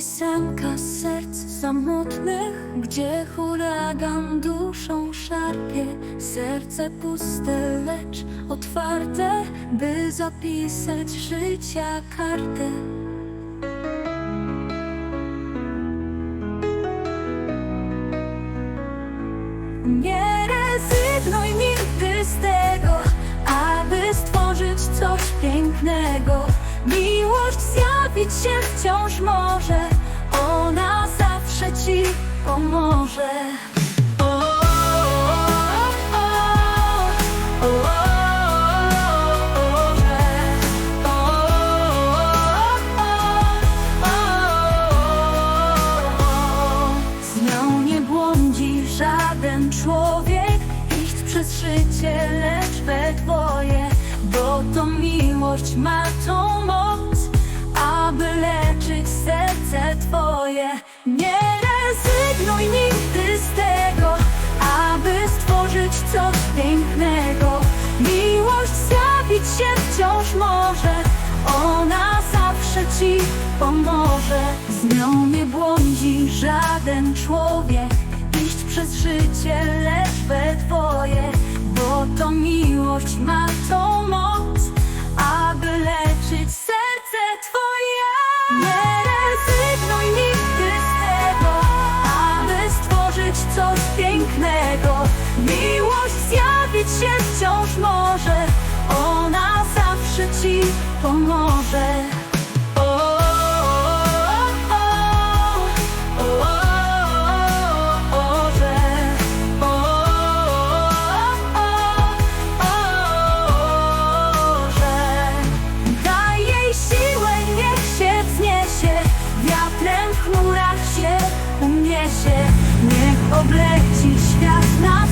serc samotnych, gdzie huragan duszą szarpie. Serce puste, lecz otwarte, by zapisać życia kartę. Nie się wciąż może, ona zawsze ci pomoże. Z nią nie błądzi żaden człowiek. Iść przez życie, lecz we dwoje Bo to miłość ma tą moc ci pomoże. Z nią nie błądzi żaden człowiek. Iść przez życie, lecz we dwoje Bo to miłość ma tą moc Aby leczyć serce twoje. Nie rezygnuj nigdy z tego Aby stworzyć coś pięknego. Miłość zjawić się wciąż może Ona zawsze ci pomoże Niech obleci świat na